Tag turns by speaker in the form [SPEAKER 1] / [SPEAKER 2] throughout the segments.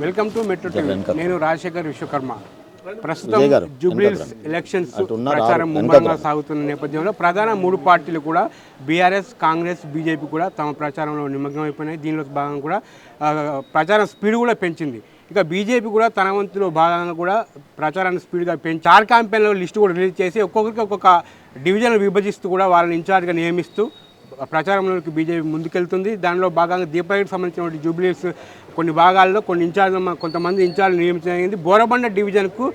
[SPEAKER 1] Welcome to metro TV. నేను రాజశేఖర్ విశ్వకర్మ. ప్రస్తుతం జూబ్లీస్ elections ప్రచారం ముమ్మరంగా. సాగుతున్న నేపథ్యంలో ప్రధాన మూడు పార్టీలు కూడా బీఆర్ఎస్ కాంగ్రెస్ బీజేపీ కూడా తమ ప్రచారంలో నిమగ్నం అయిపోయినాయి. దీనిలో భాగంగా కూడా ప్రచారం స్పీడ్ కూడా పెంచింది. ఇక బీజేపీ కూడా తన వంతులో భాగంగా కూడా ప్రచారాన్ని స్పీడ్గా పెంచి చార్ క్యాంపెయిన్లో లిస్టు కూడా రిలీజ్ చేసి ఒక్కొక్కరికి ఒక్కొక్క డివిజన్ విభజిస్తూ కూడా వాళ్ళని ఇన్ఛార్జ్గా నియమిస్తూ ప్రచారంలోకి బీజేపీ ముందుకెళ్తుంది. దానిలో భాగంగా దీపావళికి సంబంధించిన జూబ్లీస్ కొన్ని భాగాల్లో కొన్ని ఇన్ఛార్జ్ కొంతమంది ఇన్ఛార్జ్ నియమించడం జరిగింది. బోరబండ డివిజన్కు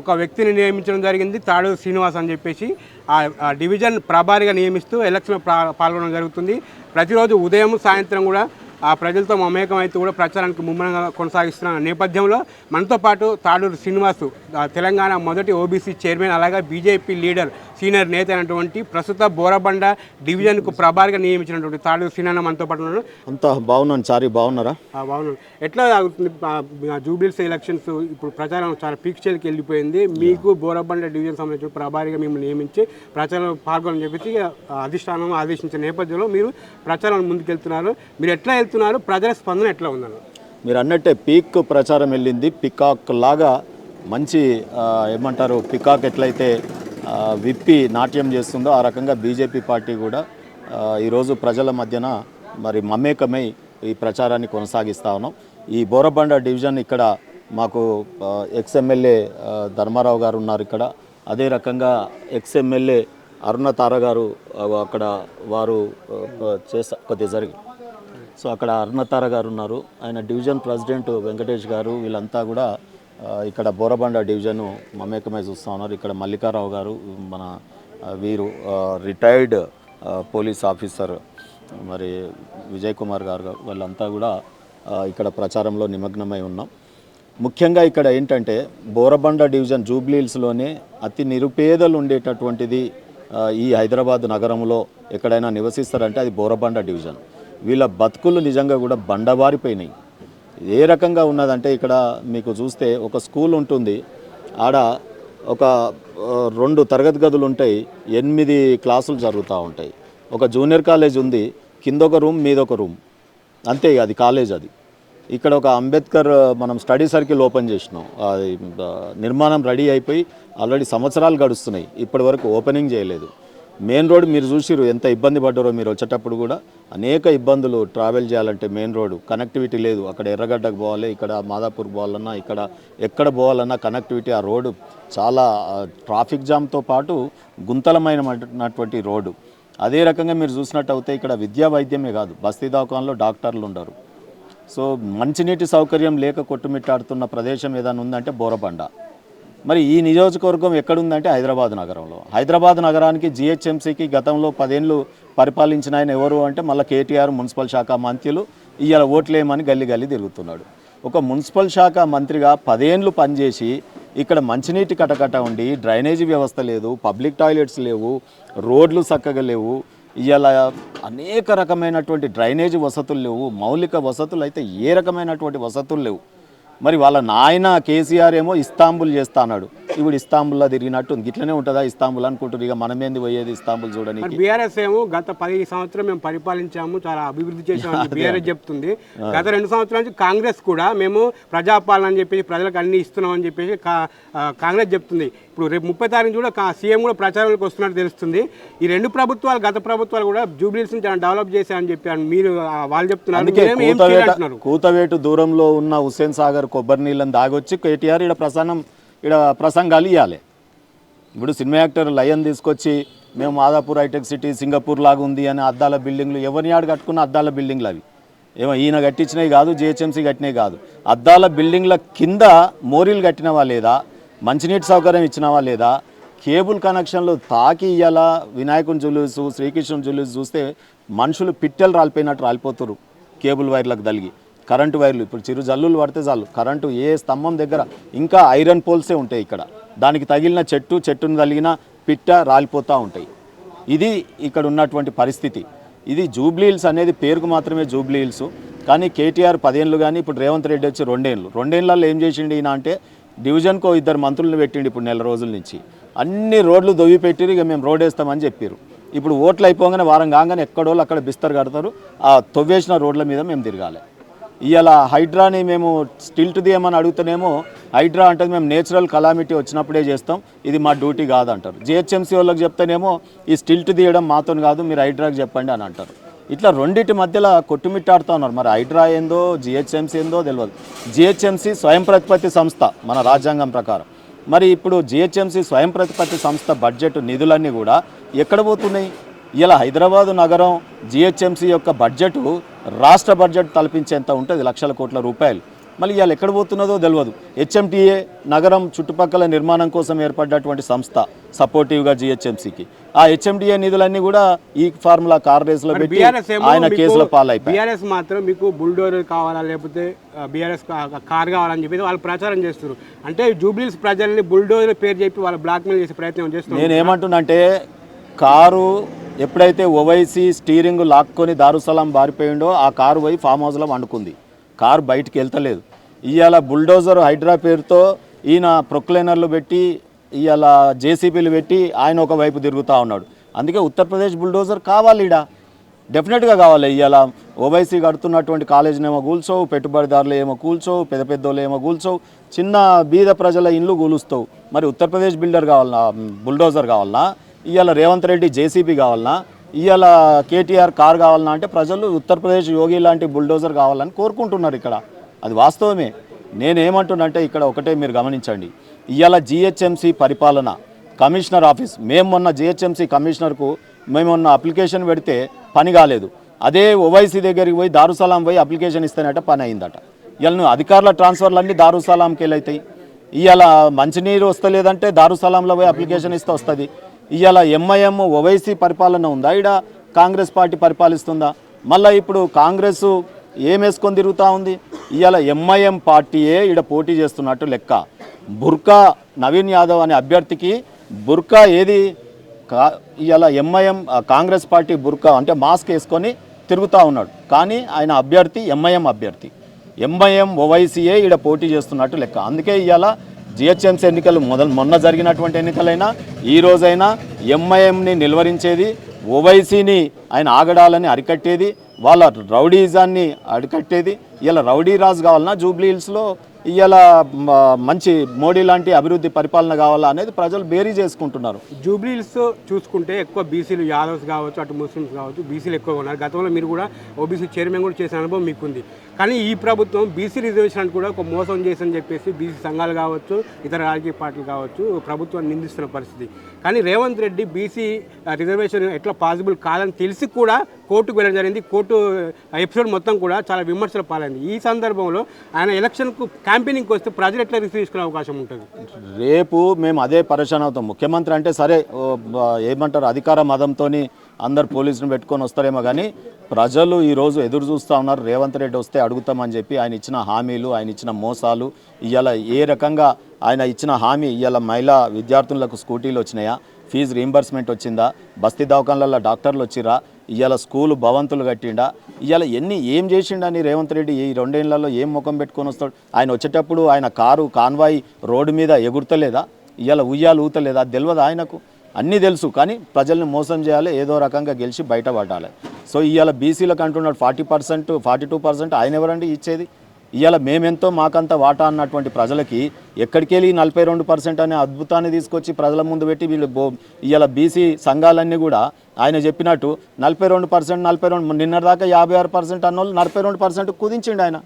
[SPEAKER 1] ఒక వ్యక్తిని నియమించడం జరిగింది తాడు శ్రీనివాస్ అని చెప్పేసి. ఆ ఆ డివిజన్ ప్రభారిగా నియమిస్తూ ఎలక్షన్ పాల్గొనడం జరుగుతుంది. ప్రతిరోజు ఉదయం సాయంత్రం కూడా ఆ ప్రజలతో మమేకం అయితే కూడా ప్రచారానికి ముమ్మరంగా కొనసాగిస్తున్న నేపథ్యంలో మనతో పాటు తాడూరు శ్రీనివాసు తెలంగాణ మొదటి ఓబీసీ చైర్మన్ అలాగే బీజేపీ లీడర్ సీనియర్ నేత అయినటువంటి ప్రస్తుత బోరబండ డివిజన్కు ప్రభారిగా నియమించినటువంటి తాడూరు శ్రీనాన్న మనతో పాటు ఉన్నారు
[SPEAKER 2] అంతా బాగున్నాను. చారి బాగున్నారా?
[SPEAKER 1] బాగున్నాను ఎట్లా సాగుతుంది జూబ్లీస్ ఎలక్షన్స్ ఇప్పుడు ప్రచారం చాలా పీక్ స్టేజ్కి వెళ్ళిపోయింది. మీకు బోరబండ డివిజన్ సంబంధించిన ప్రభారిగా మిమ్మల్ని నియమించి ప్రచారం పాల్గొని చెప్పేసి అధిష్టానం ఆదేశించిన నేపథ్యంలో మీరు ప్రచారం ముందుకెళ్తున్నారు. మీరు ఎట్లా వెళ్తున్నారు? ప్రజల స్పందన ఎట్లా ఉందన్న?
[SPEAKER 2] మీరు అన్నట్టే పీక్ ప్రచారం వెళ్ళింది. పికాక్ లాగా మంచి ఏమంటారు? పికాక్ ఎట్లయితే విప్పి నాట్యం చేస్తుందో ఆ రకంగా బీజేపీ పార్టీ కూడా ఈరోజు ప్రజల మధ్యన మరి మమేకమై ఈ ప్రచారాన్ని కొనసాగిస్తా ఉన్నాం. ఈ బోరబండ డివిజన్ ఇక్కడ మాకు ఎక్స్ ఎమ్మెల్యే ధర్మారావు గారు ఉన్నారు ఇక్కడ. అదే రకంగా ఎక్స్ ఎమ్మెల్యే అరుణ తార గారు అక్కడ వారు చేసా చేస్తా కొద్దిగా జరిగి సో అక్కడ అరుణ తార గారు ఉన్నారు. ఆయన డివిజన్ ప్రెసిడెంట్ వెంకటేష్ గారు వీళ్ళంతా కూడా ఇక్కడ బోరబండ డివిజన్ మమేకమై చూస్తూ ఉన్నారు. ఇక్కడ మల్లికారావు గారు మన వీరు రిటైర్డ్ పోలీస్ ఆఫీసర్ మరి విజయ్ కుమార్ గారు వాళ్ళంతా కూడా ఇక్కడ ప్రచారంలో నిమగ్నమై ఉన్నాం. ముఖ్యంగా ఇక్కడ ఏంటంటే బోరబండ డివిజన్ జూబ్లీహిల్స్లోనే అతి నిరుపేదలు ఉండేటటువంటిది ఈ హైదరాబాద్ నగరంలో ఎక్కడైనా నివసిస్తారంటే అది బోరబండ డివిజన్. వీళ్ళ బతుకులు నిజంగా కూడా బండబారిపోయినాయి ఏ రకంగా ఉన్నదంటే ఇక్కడ మీకు చూస్తే ఒక స్కూల్ ఉంటుంది. ఆడ ఒక రెండు తరగతి గదులు ఉంటాయి. ఎనిమిది క్లాసులు జరుగుతూ ఉంటాయి. ఒక జూనియర్ కాలేజ్ ఉంది. కింద ఒక రూమ్ మీద ఒక రూమ్. అంతే అది కాలేజ్ అది. ఇక్కడ ఒక అంబేద్కర్ మనం స్టడీ సర్కిల్ ఓపెన్ చేసినాం. అది నిర్మాణం రెడీ అయిపోయి ఆల్రెడీ సంవత్సరాలు గడుస్తున్నాయి. ఇప్పటి వరకు ఓపెనింగ్ చేయలేదు. మెయిన్ రోడ్ మీరు చూసిరు ఎంత ఇబ్బంది పడ్డారో మీరు వచ్చేటప్పుడు కూడా. అనేక ఇబ్బందులు ట్రావెల్ చేయాలంటే మెయిన్ రోడ్. కనెక్టివిటీ లేదు. అక్కడ ఎర్రగడ్డకు పోవాలి ఇక్కడ మాదాపూర్ పోవాలన్నా ఇక్కడ ఎక్కడ పోవాలన్నా కనెక్టివిటీ ఆ రోడ్డు చాలా ట్రాఫిక్ జామ్తో పాటు గుంతలమైనటువంటి రోడ్డు అదే రకంగా మీరు చూసినట్టు అయితే ఇక్కడ విద్యా వైద్యమే కాదు. బస్తీ దవాఖానలో డాక్టర్లు ఉండరు. సో మంచినీటి సౌకర్యం లేక కొట్టుమిట్టాడుతున్న ప్రదేశం ఏదైనా ఉందంటే బోరబండ. మరి ఈ నియోజకవర్గం ఎక్కడుందంటే హైదరాబాద్ నగరంలో. హైదరాబాద్ నగరానికి జిహెచ్ఎంసీకి గతంలో పదేళ్ళు పరిపాలించిన ఆయన ఎవరు అంటే మళ్ళీ కేటీఆర్ మున్సిపల్ శాఖ మంత్రులు. ఇవాళ ఓట్లేమని గల్లి గల్లి తిరుగుతున్నాడు. ఒక మున్సిపల్ శాఖ మంత్రిగా పదేళ్ళు పనిచేసి ఇక్కడ మంచినీటి కటకట ఉండి డ్రైనేజీ వ్యవస్థ లేదు పబ్లిక్ టాయిలెట్స్ లేవు రోడ్లు చక్కగా లేవు. ఇవాళ అనేక రకమైనటువంటి డ్రైనేజీ వసతులు లేవు మౌలిక వసతులు అయితే ఏ రకమైనటువంటి వసతులు లేవు. మరి వాళ్ళ నాయన కేసీఆర్ ఏమో ఇస్తాంబుల్ చేస్తా అన్నాడు. ఇప్పుడు ఇస్తాంబుల్లో తిరిగినట్టు ఉంది. ఇట్లనే ఉంటుందా ఇస్తాంబుల్ అనుకుంటారు ఇక మనమేంది పోయేది ఇస్తాంబుల్
[SPEAKER 1] మరి బీఆర్ఎస్ ఏమో గత పది సంవత్సరం మేము పరిపాలించాము చాలా అభివృద్ధి చేసామని బీఆర్ఎస్ చెప్తుంది. గత రెండు సంవత్సరాల నుంచి కాంగ్రెస్ కూడా మేము ప్రజాపాలన అని చెప్పేసి ప్రజలకు అన్ని ఇస్తున్నాం అని చెప్పేసి కాంగ్రెస్ చెప్తుంది. ఇప్పుడు రేపు ముప్పై తారీఖు కూడా సీఎం కూడా ప్రచారంలోకి వస్తున్నట్టు తెలుస్తుంది. ఈ రెండు ప్రభుత్వాలు గత ప్రభుత్వాలు కూడా జూబ్లీస్ నుంచి డెవలప్ చేశాయని చెప్పారు. మీరు వాళ్ళు చెప్తున్నారు.
[SPEAKER 2] కూతవేటు దూరంలో ఉన్న హుస్సేన్ సాగర్ కొబ్బరి నీళ్ళని దాగొచ్చి కేటీఆర్ ఇక్కడ ప్రసన్నం ఇక్కడ ప్రసంగాలు ఇవ్వాలి ఇప్పుడు సినిమా యాక్టర్ లయన్ తీసుకొచ్చి మేము మాదాపూర్ హైటెక్ సిటీ సింగపూర్ లాగా ఉంది అని అద్దాల బిల్డింగ్లు ఎవరిని ఆడు కట్టుకున్న అద్దాల బిల్డింగ్లు అవి? ఏమో ఈయన కట్టించినవి కాదు జిహెచ్ఎంసీ కట్టినవి కాదు. అద్దాల బిల్డింగ్ల కింద మోరీలు కట్టినవా లేదా? మంచినీటి సౌకర్యం ఇచ్చినావా లేదా? కేబుల్ కనెక్షన్లు తాకి ఇయ్యాల? వినాయకుని జులుసు శ్రీకృష్ణుని జులుసు చూస్తే మనుషులు పిట్టెలు రాలిపోయినట్టు రాలిపోతురు కేబుల్ వైర్లకు తలిగి. కరెంటు వైర్లు ఇప్పుడు చిరు జల్లులు పడితే చాలు. కరెంటు ఏ స్తంభం దగ్గర ఇంకా ఐరన్ పోల్సే ఉంటాయి ఇక్కడ. దానికి తగిలిన చెట్టు చెట్టును తగిలిన పిట్ట రాలిపోతూ ఉంటాయి. ఇది ఇక్కడ ఉన్నటువంటి పరిస్థితి. ఇది జూబ్లీ హిల్స్ అనేది పేరుకు మాత్రమే జూబ్లీ హిల్స్ కానీ కేటీఆర్ పదేళ్ళు కానీ ఇప్పుడు రేవంత్ రెడ్డి వచ్చి రెండేళ్ళు రెండేళ్ళల్లో ఏం చేసిండు ఈయన అంటే డివిజన్కో ఇద్దరు మంత్రులను పెట్టిండు ఇప్పుడు నెల రోజుల నుంచి. అన్ని రోడ్లు దొవ్వి పెట్టిరు ఇక మేము రోడ్ వేస్తామని చెప్పారు ఇప్పుడు ఓట్లు అయిపోగానే వారం కాగానే ఎక్కడోళ్ళు అక్కడ బిస్తర్ కడతారు ఆ తొవ్వేసిన రోడ్ల మీద మేము తిరగాలి. ఇలా హైడ్రాని మేము స్టిల్ట్ తీయమని అడుగుతానేమో హైడ్రా అంటే మేము నేచురల్ కలామిటీ వచ్చినప్పుడే చేస్తాం ఇది మా డ్యూటీ కాదంటారు. జిహెచ్ఎంసీ వాళ్ళకి చెప్తేనేమో ఈ స్టిల్ట్ తీయడం మాతో కాదు మీరు హైడ్రాకి చెప్పండి అని అంటారు. ఇట్లా రెండింటి మధ్యలో కొట్టుమిట్టాడుతూ ఉన్నారు. మరి హైడ్రా ఏందో జిహెచ్ఎంసీ ఏందో తెలియదు జిహెచ్ఎంసీ స్వయం ప్రతిపత్తి సంస్థ మన రాజ్యాంగం ప్రకారం. మరి ఇప్పుడు జిహెచ్ఎంసీ స్వయం ప్రతిపత్తి సంస్థ బడ్జెట్ నిధులన్నీ కూడా ఎక్కడ పోతున్నాయి? ఇలా హైదరాబాదు నగరం జిహెచ్ఎంసీ యొక్క బడ్జెట్ రాష్ట్ర బడ్జెట్ తలపించేంత ఉంటుంది లక్షల కోట్ల రూపాయలు. మళ్ళీ ఇవాళ ఎక్కడ పోతున్నదో తెలియదు హెచ్ఎంటీఏ నగరం చుట్టుపక్కల నిర్మాణం కోసం ఏర్పడ్డటువంటి సంస్థ సపోర్టివ్గా జిహెచ్ఎంసీకి. ఆ హెచ్ఎండిఏ నిధులన్నీ కూడా ఈ ఫార్ములా కార్ రేస్లో పెట్టి ఆయన కేసులో పాలైపోయి
[SPEAKER 1] బీఆర్ఎస్ మాత్రం మీకు బుల్డోర్ కావాలా లేకపోతే బీఆర్ఎస్ కార్ కావాలని చెప్పి వాళ్ళు ప్రచారం చేస్తారు అంటే జూబ్లీస్ ప్రజల్ని బుల్డోజర్ పేరు చెప్పి వాళ్ళు బ్లాక్ మెయిల్ చేసే ప్రయత్నం చేస్తున్నారు.
[SPEAKER 2] నేను ఏమంటున్నంటే కారు ఎప్పుడైతే ఓవైసీ స్టీరింగ్ లాక్కొని దారుసలాం బారిపోయిండో ఆ కారు పోయి ఫామ్ హౌస్లో వండుకుంది. కారు బయటికి వెళ్తలేదు. ఇవాళ బుల్డోజర్ హైడ్రా పేరుతో ఈయన ప్రొక్లైనర్లు పెట్టి ఇవాళ జేసీబీలు పెట్టి ఆయన ఒక వైపు తిరుగుతూ ఉన్నాడు. అందుకే ఉత్తరప్రదేశ్ బుల్డోజర్ కావాలి ఈడ డెఫినెట్గా కావాలి. ఇవాళ ఓవైసీ కడుతున్నటువంటి కాలేజీని ఏమో కూల్చోవు పెట్టుబడిదారులు ఏమో కూల్చోవు పెద్ద పెద్దోళ్ళు ఏమో కూల్చోవు చిన్న బీద ప్రజల ఇండ్లు కూలుస్తావు మరి ఉత్తరప్రదేశ్ బిల్డర్ కావాలన్నా బుల్డోజర్ కావాలన్నా ఇవాళ రేవంత్ రెడ్డి జేసీబీ కావాలన్నా ఇవాళ కేటీఆర్ కార్ కావాలన్నా అంటే ప్రజలు ఉత్తరప్రదేశ్ యోగి లాంటి బుల్డోజర్ కావాలని కోరుకుంటున్నారు ఇక్కడ. అది వాస్తవమే. నేనేమంటున్నంటే ఇక్కడ ఒకటే మీరు గమనించండి. ఇవాళ జిహెచ్ఎంసీ పరిపాలన కమిషనర్ ఆఫీస్ మేము మొన్న జిహెచ్ఎంసీ కమిషనర్కు మేము మొన్న అప్లికేషన్ పెడితే పని కాలేదు. అదే ఓవైసీ దగ్గరికి పోయి దారుసలాం పోయి అప్లికేషన్ ఇస్తేనట పని అయిందట. ఇవాళ నువ్వు అధికారుల ట్రాన్స్ఫర్లు అన్నీ దారుసలాంకి వెళ్ళవుతాయి ఇవాళ మంచినీరు వస్తలేదంటే దారుసలాంలో పోయి అప్లికేషన్ ఇస్తే వస్తుంది. ఇవాళ ఎంఐఎం ఓవైసీ పరిపాలన ఉందా? ఈడ కాంగ్రెస్ పార్టీ పరిపాలిస్తుందా? మళ్ళీ ఇప్పుడు కాంగ్రెస్ ఏం వేసుకొని తిరుగుతూ ఉంది? ఇవాళ ఎంఐఎం పార్టీయే ఈడ పోటీ చేస్తున్నట్టు లెక్క. బుర్కా నవీన్ యాదవ్ అనే అభ్యర్థికి బుర్కా ఏది? కా ఇవాళ ఎంఐఎం కాంగ్రెస్ పార్టీ బుర్కా అంటే మాస్క్ వేసుకొని తిరుగుతూ ఉన్నాడు. కానీ ఆయన అభ్యర్థి ఎంఐఎం అభ్యర్థి. ఎంఐఎం ఓవైసీఏ ఈడ పోటీ చేస్తున్నట్టు లెక్క. అందుకే ఇవాళ జిహెచ్ఎంసీ ఎన్నికలు మొదలు మొన్న జరిగినటువంటి ఎన్నికలైనా ఈ రోజైనా ఎంఐఎంని నిలువరించేది ఓవైసీని ఆయన ఆగడాలని అరికట్టేది వాళ్ళ రౌడీజాన్ని అడికట్టేది ఇలా రౌడీ రాజు కావాలన్నా జూబ్లీ హిల్స్లో ఇలా మంచి మోడీ లాంటి అభివృద్ధి పరిపాలన కావాలా అనేది ప్రజలు బేరీ చేసుకుంటున్నారు.
[SPEAKER 1] జూబ్లీస్ చూసుకుంటే ఎక్కువ బీసీలు యాదవ్స్ కావచ్చు అటు ముస్లిమ్స్ కావచ్చు బీసీలు ఎక్కువ ఉన్నారు. గతంలో మీరు కూడా ఓబీసీ చైర్మన్ కూడా చేసిన అనుభవం మీకుంది. కానీ ఈ ప్రభుత్వం బీసీ రిజర్వేషన్ కూడా ఒక మోసం చేసని చెప్పేసి బీసీ సంఘాలు కావచ్చు ఇతర రాజకీయ పార్టీలు కావచ్చు ప్రభుత్వాన్ని నిందిస్తున్న పరిస్థితి. కానీ రేవంత్ రెడ్డి బీసీ రిజర్వేషన్ ఎట్లా పాసిబుల్ కాదని తెలిసి కూడా కోర్టుకు వెళ్ళడం జరిగింది. కోర్టు ఎపిసోడ్ మొత్తం కూడా చాలా విమర్శల పాలైంది. ఈ సందర్భంలో ఆయన ఎలక్షన్కు క్యాంపెయినింగ్కి వస్తే ప్రజలు ఎట్లా రిసీవ్ తీసుకునే అవకాశం ఉంటుంది?
[SPEAKER 2] రేపు మేము అదే పరేషాన్ అవుతాం. ముఖ్యమంత్రి అంటే సరే ఏమంటారు అధికార మదంతో అందరు పోలీసులు పెట్టుకొని వస్తారేమో కానీ ప్రజలు ఈరోజు ఎదురు చూస్తూ ఉన్నారు. రేవంత్ రెడ్డి వస్తే అడుగుతామని చెప్పి ఆయన ఇచ్చిన హామీలు ఆయన ఇచ్చిన మోసాలు ఇవాళ ఏ రకంగా ఆయన ఇచ్చిన హామీ ఇవాళ మహిళా విద్యార్థులకు స్కూటీలు వచ్చినాయా? ఫీజు రీంబర్స్మెంట్ వచ్చిందా? బస్తీ దవాఖాన్లలో డాక్టర్లు వచ్చిరా ఇవాళ స్కూలు భవంతులు కట్టిండా. ఇవాళ ఎన్ని ఏం చేసిండా నీ రేవంత్ రెడ్డి? ఈ రెండేళ్ళలో ఏం ముఖం పెట్టుకొని వస్తాడు? ఆయన వచ్చేటప్పుడు ఆయన కారు కాన్వాయ్ రోడ్డు మీద ఎగురుతలేదా? ఇవాళ ఉయ్యాలు ఊతలేదా? తెలియదు ఆయనకు? అన్నీ తెలుసు కానీ ప్రజల్ని మోసం చేయాలి ఏదో రకంగా గెలిచి బయటపడాలి. సో ఇవాళ బీసీలకు అంటున్నాడు forty percent forty two percent ఆయన ఎవరండి ఇచ్చేది? ఇవాళ మేమెంతో మాకంత వాటా అన్నటువంటి ప్రజలకి ఎక్కడికి వెళ్ళి నలభై రెండు పర్సెంట్ అనే అద్భుతాన్ని తీసుకొచ్చి ప్రజల ముందు పెట్టి వీళ్ళు బో ఇవాళ బీసీ సంఘాలన్నీ కూడా ఆయన చెప్పినట్టు నలభై రెండు పర్సెంట్ నలభై రెండు నిన్నటిదాకా యాభై ఆరు పర్సెంట్ అన్నోళ్ళు నలభై రెండు పర్సెంట్ కుదించిండు ఆయన.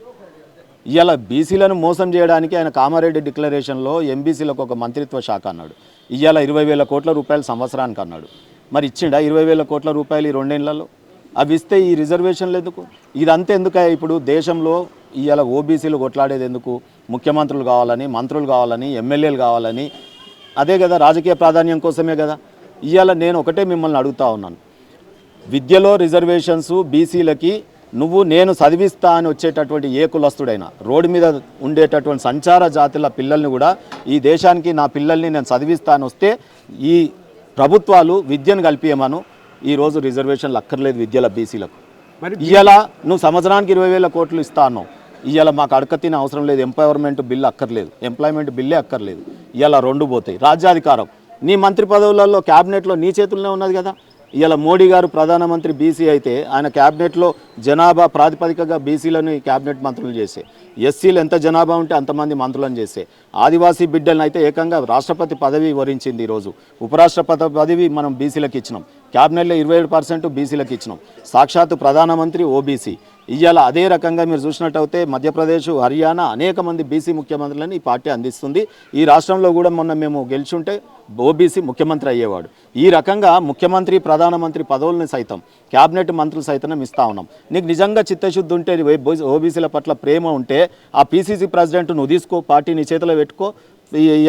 [SPEAKER 2] ఇవాళ బీసీలను మోసం చేయడానికి ఆయన కామారెడ్డి డిక్లరేషన్లో ఎంబీసీలకు ఒక మంత్రిత్వ శాఖ అన్నాడు. ఇవాళ ఇరవై వేల కోట్ల రూపాయలు సంవత్సరానికి అన్నాడు. మరి ఇచ్చిండా ఇరవై వేల కోట్ల రూపాయలు ఈ రెండేళ్ళలో? అవి ఇస్తే ఈ రిజర్వేషన్లు ఎందుకు? ఇదంతా ఎందుకు ఇప్పుడు దేశంలో ఇవాళ ఓబీసీలు కొట్లాడేది ఎందుకు? ముఖ్యమంత్రులు కావాలని మంత్రులు కావాలని ఎమ్మెల్యేలు కావాలని. అదే కదా రాజకీయ ప్రాధాన్యం కోసమే కదా. ఇవాళ నేను ఒకటే మిమ్మల్ని అడుగుతా ఉన్నాను. విద్యలో రిజర్వేషన్స్ బీసీలకి నువ్వు నేను చదివిస్తా అని వచ్చేటటువంటి ఏ కులస్తుడైనా రోడ్డు మీద ఉండేటటువంటి సంచార జాతుల పిల్లల్ని కూడా ఈ దేశానికి నా పిల్లల్ని నేను చదివిస్తా అని వస్తే ఈ ప్రభుత్వాలు విద్యను కల్పియమను. ఈరోజు రిజర్వేషన్లు అక్కర్లేదు విద్యల బీసీలకు. ఇవాళ నువ్వు సంవత్సరానికి ఇరవై వేల కోట్లు ఇస్తా అన్నావు. ఇవాళ మాకు అడక తినే అవసరం లేదు ఎంపవర్మెంట్ బిల్ అక్కర్లేదు. ఎంప్లాయ్మెంట్ బిల్లే అక్కర్లేదు. ఇవాళ రెండు పోతాయి. రాజ్యాధికారం. నీ మంత్రి పదవులలో క్యాబినెట్లో నీ చేతుల్లోనే ఉన్నది కదా. ఇవాళ మోడీ గారు ప్రధానమంత్రి బీసీ అయితే ఆయన క్యాబినెట్లో జనాభా ప్రాతిపదికగా బీసీలను క్యాబినెట్ మంత్రులు చేసే. ఎస్సీలు ఎంత జనాభా ఉంటే అంతమంది మంత్రులను చేసే. ఆదివాసీ బిడ్డలను అయితే ఏకంగా రాష్ట్రపతి పదవి వరించింది ఈరోజు. ఉపరాష్ట్రపతి పదవి మనం బీసీలకు ఇచ్చినాం. క్యాబినెట్లో ఇరవై ఏడు పర్సెంట్ బీసీలకు ఇచ్చినాం. సాక్షాత్తు ప్రధానమంత్రి ఓబీసీ. ఇవాళ అదే రకంగా మీరు చూసినట్టయితే మధ్యప్రదేశ్ హర్యానా అనేక మంది బీసీ ముఖ్యమంత్రులను ఈ పార్టీ అందిస్తుంది. ఈ రాష్ట్రంలో కూడా మొన్న మేము గెలిచుంటే ఓబీసీ ముఖ్యమంత్రి అయ్యేవాడు. ఈ రకంగా ముఖ్యమంత్రి ప్రధానమంత్రి పదవులను సైతం క్యాబినెట్ మంత్రులు సైతం ఇస్తా ఉన్నాం. నీకు నిజంగా చిత్తశుద్ధి ఉంటే ఓబీసీల పట్ల ప్రేమ ఉంటే ఆ పీసీసీ ప్రెసిడెంట్ నువ్వు తీసుకో పార్టీ నీ చేతిలో పెట్టుకో.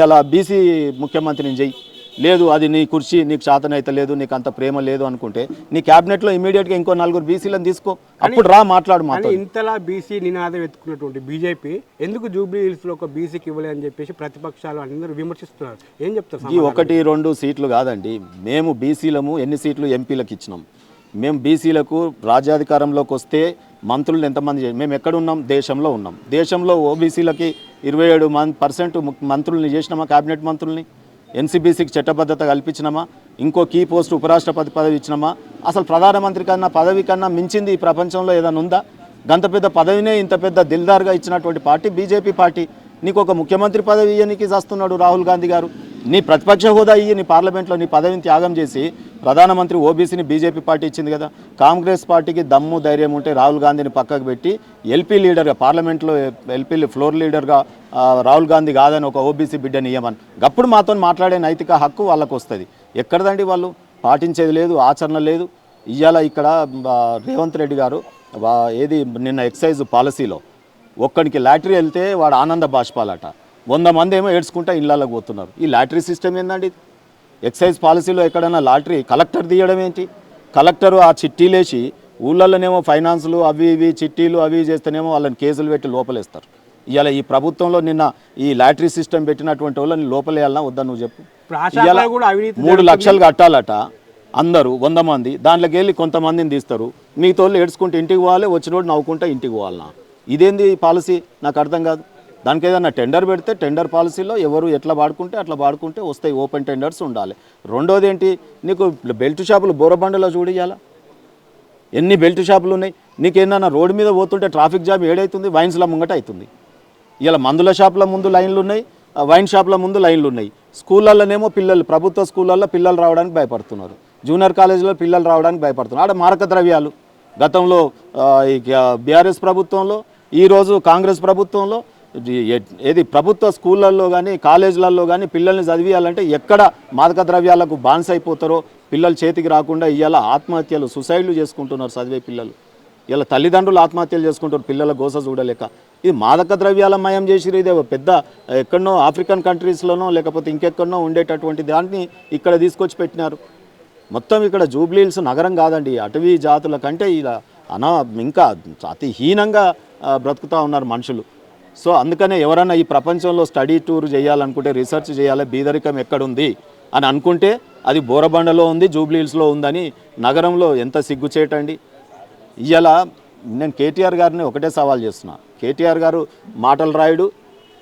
[SPEAKER 2] ఇలా బీసీ ముఖ్యమంత్రిని చెయ్యి. లేదు అది నీ కుర్చీ నీకు శాతనైతే లేదు నీకు అంత ప్రేమ లేదు అనుకుంటే నీ క్యాబినెట్లో ఇమీడియట్గా ఇంకో నలుగురు బీసీలను తీసుకో. అప్పుడు రా మాట్లాడు మాతో.
[SPEAKER 1] ఇంతలా బీసీ నినాదం ఎత్తుకున్నటువంటి బీజేపీ ఎందుకు జూబ్లీ హిల్స్లో ఒక బీసీకి ఇవ్వలే అని చెప్పేసి ప్రతిపక్షాలు అందరూ విమర్శిస్తున్నారు? ఏం చెప్తారు
[SPEAKER 2] ఈ ఒకటి రెండు సీట్లు కాదండి. మేము బీసీలము ఎన్ని సీట్లు ఎంపీలకు ఇచ్చినాం? మేము బీసీలకు రాజ్యాధికారంలోకి వస్తే మంత్రులు ఎంతమంది చే- మేము ఎక్కడ ఉన్నాం? దేశంలో ఉన్నాం. దేశంలో ఓబీసీలకి ఇరవై ఏడు మన్ పర్సెంట్ మంత్రుల్ని చేసినామా క్యాబినెట్ మంత్రుల్ని? ఎన్సీబీసీకి చట్టబద్ధత కల్పించినామా? ఇంకో కీ పోస్ట్ ఉపరాష్ట్రపతి పదవి ఇచ్చినామా? అసలు ప్రధానమంత్రి కన్నా పదవి కన్నా మించింది ఈ ప్రపంచంలో ఏదైనా ఉందా? గంత పెద్ద పదవినే ఇంత పెద్ద దిల్దార్గా ఇచ్చినటువంటి పార్టీ బీజేపీ పార్టీ. నీకు ఒక ముఖ్యమంత్రి పదవి ఇయ్యనికి చేస్తున్నాడు రాహుల్ గాంధీ గారు. నీ ప్రతిపక్ష హోదా ఇయ్యి నీ పార్లమెంట్లో నీ పదవిని త్యాగం చేసి ప్రధానమంత్రి ఓబీసీని బీజేపీ పార్టీ ఇచ్చింది కదా. కాంగ్రెస్ పార్టీకి దమ్ము ధైర్యం ఉంటే రాహుల్ గాంధీని పక్కకు పెట్టి ఎల్పీ లీడర్గా పార్లమెంట్లో ఎల్పీ ఫ్లోర్ లీడర్గా రాహుల్ గాంధీ కాదని ఒక ఓబీసీ బిడ్డని ఇయ్యమని. అప్పుడు మాతో మాట్లాడే నైతిక హక్కు వాళ్ళకు వస్తుంది. ఎక్కడదండి వాళ్ళు? పాటించేది లేదు ఆచరణ లేదు. ఇవాళ ఇక్కడ రేవంత్ రెడ్డి గారు ఏది నిన్న ఎక్సైజ్ పాలసీలో ఒక్కడికి లాటరీ వెళ్తే వాడు ఆనంద బాష్పాలట. వంద మంది ఏమో ఏడ్చుకుంటా ఇళ్ళకి పోతున్నారు. ఈ లాటరీ సిస్టమ్ ఏందండి? ఎక్సైజ్ పాలసీలో ఎక్కడైనా లాటరీ కలెక్టర్ తీయడం ఏంటి? కలెక్టర్ ఆ చిట్టీలేసి ఊళ్ళల్లోనేమో ఫైనాన్సులు అవి ఇవి చిట్టీలు అవి చేస్తేనేమో వాళ్ళని కేసులు పెట్టి లోపలేస్తారు. ఇవాళ ఈ ప్రభుత్వంలో నిన్న ఈ లాటరీ సిస్టమ్ పెట్టినటువంటి వాళ్ళని లోపలేయాలన్నా వద్దా నువ్వు చెప్పు? ఇవాళ మూడు లక్షలు కట్టాలట అందరూ వంద మంది. దాంట్లోకి వెళ్ళి కొంతమందిని తీస్తారు. మిగతా వాళ్ళు ఏడ్చుకుంటే ఇంటికి పోవాలి వచ్చినోడు నవ్వుకుంటా ఇంటికి పోవాలన్నా ఇదేంది ఈ పాలసీ? నాకు అర్థం కాదు. దానికి ఏదైనా టెండర్ పెడితే టెండర్ పాలసీలో ఎవరు ఎట్లా వాడుకుంటే అట్లా వాడుకుంటే వస్తాయి ఓపెన్ టెండర్స్ ఉండాలి. రెండోది ఏంటి నీకు బెల్ట్ షాపులు బోరబండలో చూడియాల ఎన్ని బెల్ట్ షాపులు ఉన్నాయి? నీకేందన్నా రోడ్డు మీద పోతుంటే ట్రాఫిక్ జామ్ ఏడైతుంది? వైన్స్ల ముంగట అవుతుంది ఇలా మందుల షాపుల ముందు లైన్లు ఉన్నాయి వైన్ షాపుల ముందు లైన్లు ఉన్నాయి. స్కూళ్ళల్లోనేమో పిల్లలు ప్రభుత్వ స్కూళ్ళల్లో పిల్లలు రావడానికి భయపడుతున్నారు. జూనియర్ కాలేజీలో పిల్లలు రావడానికి భయపడుతున్నారు. ఆడ మారక ద్రవ్యాలు. గతంలో ఈ బీఆర్ఎస్ ప్రభుత్వంలో ఈరోజు కాంగ్రెస్ ప్రభుత్వంలో ఏది ప్రభుత్వ స్కూళ్ళల్లో కానీ కాలేజీలలో కానీ పిల్లల్ని చదివియాలంటే ఎక్కడ మాదక ద్రవ్యాలకు బాన్స్ అయిపోతారో పిల్లలు చేతికి రాకుండా ఇవాళ ఆత్మహత్యలు సుసైడ్లు చేసుకుంటున్నారు చదివే పిల్లలు. ఇలా తల్లిదండ్రులు ఆత్మహత్యలు చేసుకుంటారు పిల్లల గోస చూడలేక. ఇది మాదక ద్రవ్యాల మయం చేసిరు ఇది పెద్ద ఎక్కడనో ఆఫ్రికన్ కంట్రీస్లోనో లేకపోతే ఇంకెక్కడనో ఉండేటటువంటి దాన్ని ఇక్కడ తీసుకొచ్చి పెట్టినారు. మొత్తం ఇక్కడ జూబ్లీహిల్స్ నగరం కాదండి అటవీ జాతుల కంటే ఇలా అనా ఇంకా అతి హీనంగా బ్రతుకుతా ఉన్నారు మనుషులు. సో అందుకనే ఎవరైనా ఈ ప్రపంచంలో స్టడీ టూర్ చేయాలనుకుంటే రీసెర్చ్ చేయాలి బీదరికం ఎక్కడుంది అని అనుకుంటే అది బోరబండలో ఉంది జూబ్లీహిల్స్లో ఉందని నగరంలో ఎంత సిగ్గు చేయటండి ఇలా నేను కేటీఆర్ గారిని ఒకటే సవాల్ చేస్తున్నా. కేటీఆర్ గారు మాటలు రాయుడు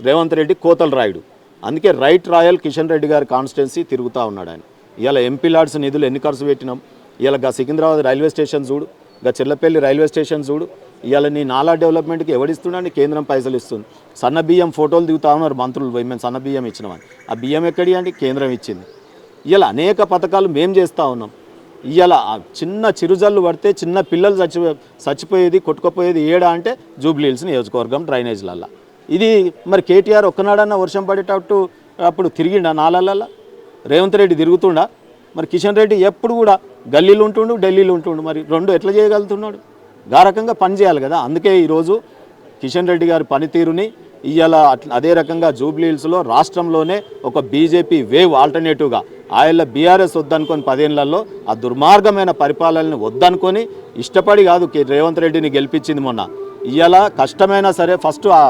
[SPEAKER 2] రేవంత్ రెడ్డి కోతలు రాయుడు. అందుకే రైట్ రాయల్ కిషన్ రెడ్డి గారి కాన్స్టిట్యున్సీ తిరుగుతూ ఉన్నాడు ఆయన. ఇలా ఎంపీ లాడ్స్ నిధులు ఎన్ని ఖర్చు పెట్టినాం? ఇలా సికింద్రాబాద్ రైల్వే స్టేషన్ చూడు. ఇక చెల్లపల్లి రైల్వే స్టేషన్ చూడు. ఇవాళ నీ నాలా డెవలప్మెంట్కి ఎవడిస్తున్నాడు కేంద్రం పైసలు ఇస్తుంది. సన్న బియ్యం ఫోటోలు దిగుతా ఉన్నారు మంత్రులు పోయి మేము సన్న బియ్యం ఇచ్చినామని ఆ బియ్యం ఎక్కడి అంటే కేంద్రం ఇచ్చింది. ఇవాళ అనేక పథకాలు మేము చేస్తూ ఉన్నాం. ఇవాళ చిన్న చిరుజల్లు పడితే చిన్న పిల్లలు చచ్చి చచ్చిపోయేది కొట్టుకుపోయేది ఏడా అంటే జూబ్లీ హిల్స్ నియోజకవర్గం డ్రైనేజ్లల్లో. ఇది మరి కేటీఆర్ ఒక్కనాడన్నా వర్షం పడేటట్టు అప్పుడు తిరిగిండా నాలల్ల రేవంత్ రెడ్డి తిరుగుతుండా? మరి కిషన్ రెడ్డి ఎప్పుడు కూడా గల్లీలు ఉంటుండు ఢిల్లీలో ఉంటుండు. మరి రెండు ఎట్లా చేయగలుగుతున్నాడు? గా రకంగా పని చేయాలి కదా. అందుకే ఈరోజు కిషన్ రెడ్డి గారి పనితీరుని ఇవాళ అదే రకంగా జూబ్లీహిల్స్లో రాష్ట్రంలోనే ఒక బీజేపీ వేవ్ ఆల్టర్నేటివ్గా. ఆయన బీఆర్ఎస్ వద్దనుకొని పదేళ్ళలో ఆ దుర్మార్గమైన పరిపాలనని వద్దనుకొని ఇష్టపడి కాదు రేవంత్ రెడ్డిని గెలిపించింది మొన్న. ఇవాళ కష్టమైనా సరే ఫస్ట్ ఆ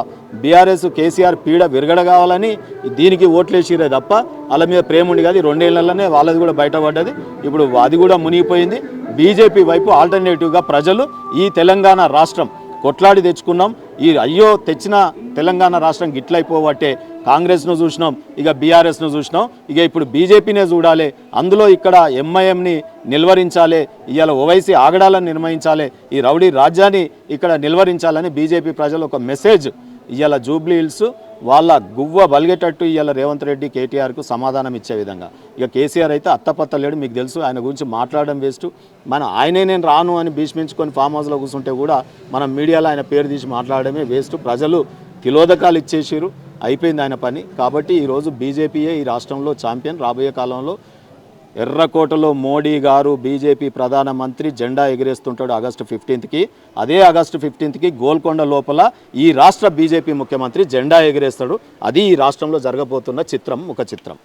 [SPEAKER 2] బీఆర్ఎస్ కేసీఆర్ పీడ విరగడ కావాలని దీనికి ఓట్లేసిరే తప్ప వాళ్ళ మీద ప్రేమ ఉండి కాదు రెండేళ్ళలోనే వాళ్ళది కూడా బయటపడ్డది. ఇప్పుడు అది కూడా మునిగిపోయింది. బీజేపీ వైపు ఆల్టర్నేటివ్గా ప్రజలు ఈ తెలంగాణ రాష్ట్రం కొట్లాడి తెచ్చుకున్నాం. ఈ అయ్యో తెచ్చిన తెలంగాణ రాష్ట్రం గిట్లయిపోవట్టే కాంగ్రెస్ను చూసినాం ఇక బీఆర్ఎస్ను చూసినాం. ఇక ఇప్పుడు బీజేపీనే చూడాలి. అందులో ఇక్కడ ఎంఐఎంని నిల్వరించాలి. ఇవాళ ఓవైసీ ఆగడాలను నిర్మించాలి ఈ రౌడీ రాజ్యాన్ని ఇక్కడ నిల్వరించాలని బీజేపీ ప్రజలు ఒక మెసేజ్ ఇవాళ జూబ్లీ హిల్స్ వాళ్ళ గువ్వ బలిగేటట్టు ఇవాళ రేవంత్ రెడ్డి కేటీఆర్కు సమాధానం ఇచ్చే విధంగా. ఇక కేసీఆర్ అయితే అత్తపత్త లేడు మీకు తెలుసు ఆయన గురించి మాట్లాడడం వేస్ట్. మన ఆయనే నేను రాను అని భీష్మించుకొని ఫామ్ హౌస్లో కూర్చుంటే కూడా మనం మీడియాలో ఆయన పేరు తీసి మాట్లాడడమే వేస్ట్. ప్రజలు తిలోదకాలు ఇచ్చేసారు అయిపోయింది ఆయన పని. కాబట్టి ఈరోజు బీజేపీయే ఈ రాష్ట్రంలో ఛాంపియన్ రాబోయే కాలంలో ఎర్రకోటలో మోడీ గారు బీజేపీ ప్రధానమంత్రి జెండా ఎగిరేస్తుంటాడు ఆగస్టు ఫిఫ్టీన్త్కి. అదే ఆగస్టు ఫిఫ్టీన్త్కి గోల్కొండ లోపల ఈ రాష్ట్ర బీజేపీ ముఖ్యమంత్రి జెండా ఎగిరేస్తాడు. అది ఈ రాష్ట్రంలో జరగబోతున్న చిత్రం ఒక చిత్రం.